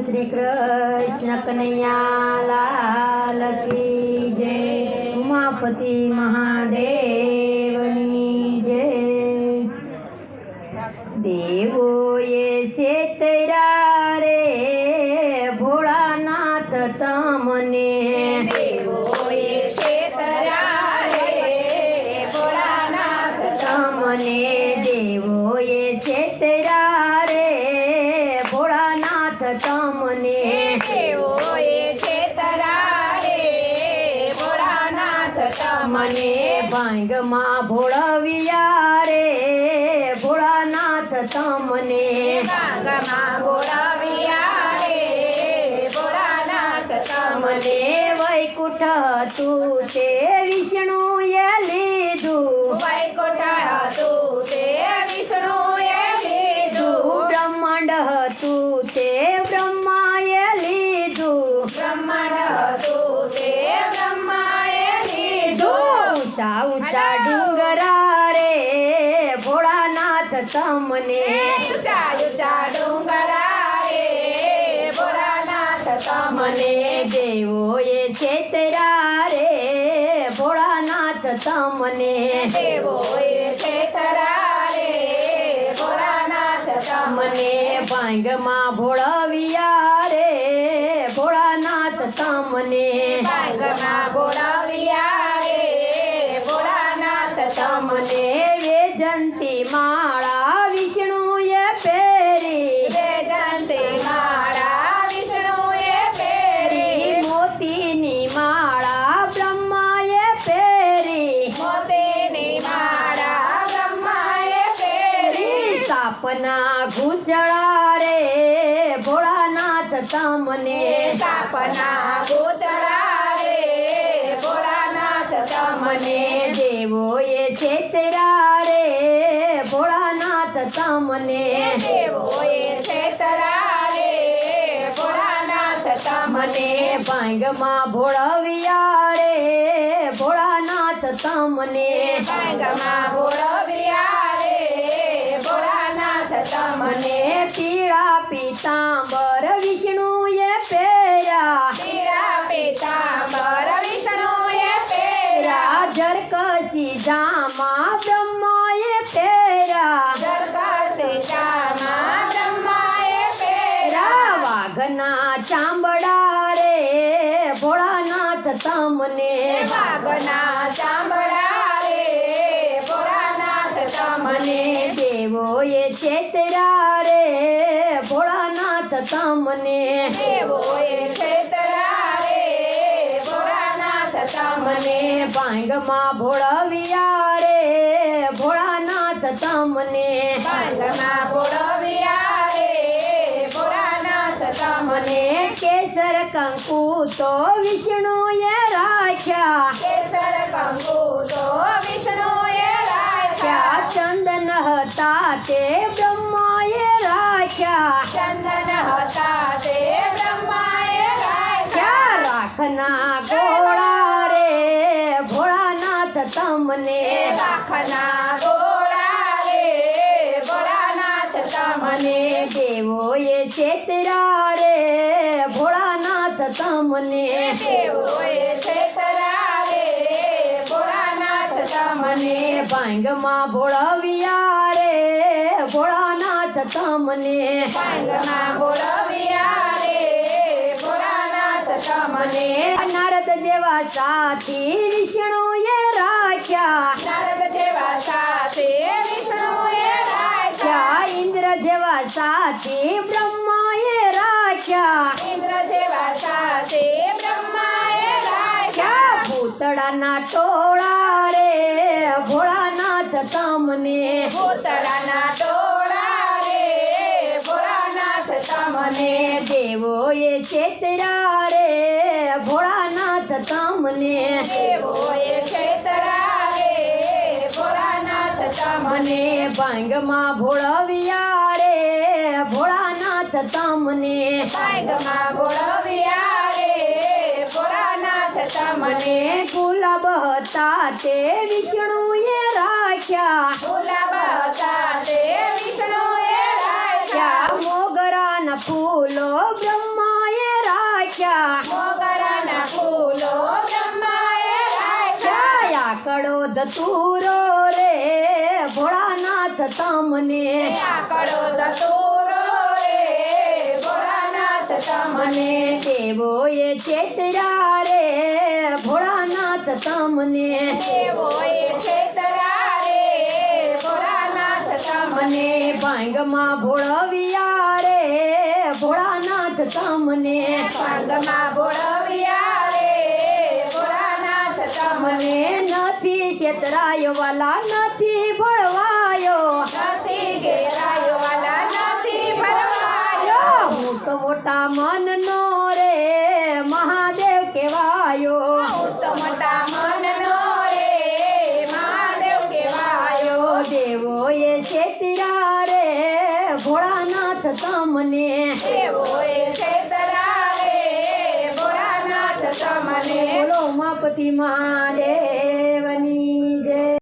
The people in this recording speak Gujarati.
શ્રી કૃષ્ણ કનૈયાલાલ કી જય. ઉમાપતિ મહાદેવની જય. દેવોએ છેતરા રે ભોળાનાથ તમને મને ભાંગમાં ભોળવિયા રે ભોળાનાથ તમને ભાંગમાં બોલાવ્યા રે ભોળાનાથ મને વૈકુંઠ તું તે તમને ઊંચા ઊંચા ડુંગરા રે ભોળાનાથ મને દેવોએ છેતરા રે ભોળાનાથ તમને. દેવોએ છેતરા રે ભોળાનાથ મને ભાંગમાં ભોળવિયા રે ભોળાનાથ તમને. ભાંગમાં બોલાવ્યા રે ભોળાનાથ તમને. સાપના ઘૂંચળા રે ભોળાનાથ તમને. સાપના ગોતરા રે ભોળાનાથ મને દેવોએ છેતરા રે ભોળાનાથ તમને. દેવોએ છેતરા રે ભોળાનાથ તમને. ભાંગમાં ભોળવિયા રે ભોળાનાથ તમને. ભાંગમાં બોળવ્યા મને પીળા પીતાંબર વિષ્ણુએ પહેર્યા. પીળા પીતાંબર વિષ્ણુએ પહેર્યા. રાજરકસી જામા બ્રહ્માએ પહેર્યા. જગતે જામા બ્રહ્માએ પહેર્યા. વાઘના ચાંબડા ભોળાનાથ તમને. મને ભાંગમાં ભોળવિયા રે ભોળાનાથ તમને. ભાંગમાં બોળવ્યા રે ભોળાનાથ તમને. કેસર કંકુ તો વિષ્ણુએ રાખ્યા. કેસર કંકુ તો વિષ્ણુએ રાખ્યા. ચંદન હતા તે બ્રહ્માએ છેતરા રે ભોળાનાથ તમને તમને? મને ભાંગમાં ભોળવિયા રે ભોળાનાથ તમને. તમને. મને નારદ જેવા સાથી વિષ્ણુએ રાખ્યા. નારદ જેવા સાથે વિષ્ણુએ રાખ્યા. ઇન્દ્ર જેવા સાથી બ્રહ્માએ રાખ્યા. ઇન્દ્ર સાથે બ્રહ્માએ રાખ્યા. ક્યાં ભૂતળાના ટોળા રે ભોળાનાથ તમને. ભૂતળાના ટોળા રે ભોળાનાથ તમને. મને દેવોએ ચેતરા રે ભોળાનાથ તમને. દેવોએ ચેતરા રે ભોળાનાથ તમને. મને ભાંગમાં ભોળાનાથ તમને. મને ગુલાબ હતા તે વિષ્ણુએ રાખ્યા. ગુલાબ હતા તે વિષ્ણુએ રાખ્યા મોગરાના ફૂલો બ્રહ્માએ રાખ્યા. મોગરાના ફૂલો બ્રહ્માએ રાખ્યા આકડો ધતુરો રે ભોળાનાથ તમને. આકડો ધતુરો તમને મને દેવોએ ચેતરા રે? ભોળાનાથ તમને દેવો એ છેતરા રે? ભોળાનાથ તમને મને ભાંગમાં ભોળવિયા રે? ભોળાનાથ તમને ભાંગમાં ભોળવિયા રે? ભોળાનાથ તમને મને નથી ચેતરાયો વાલા નથી ભળવાયો મોટો મનનો રે મહાદેવ કેવાયો મોટા મોટા મનનો રે મહાદેવ કેવાયો દેવો એ ચેતરા રે ભોળાનાથ તમને. દેવો એ છેતરા રે ભોળાનાથ તમને. બોલો ઉમાપતિ મહાદેવ.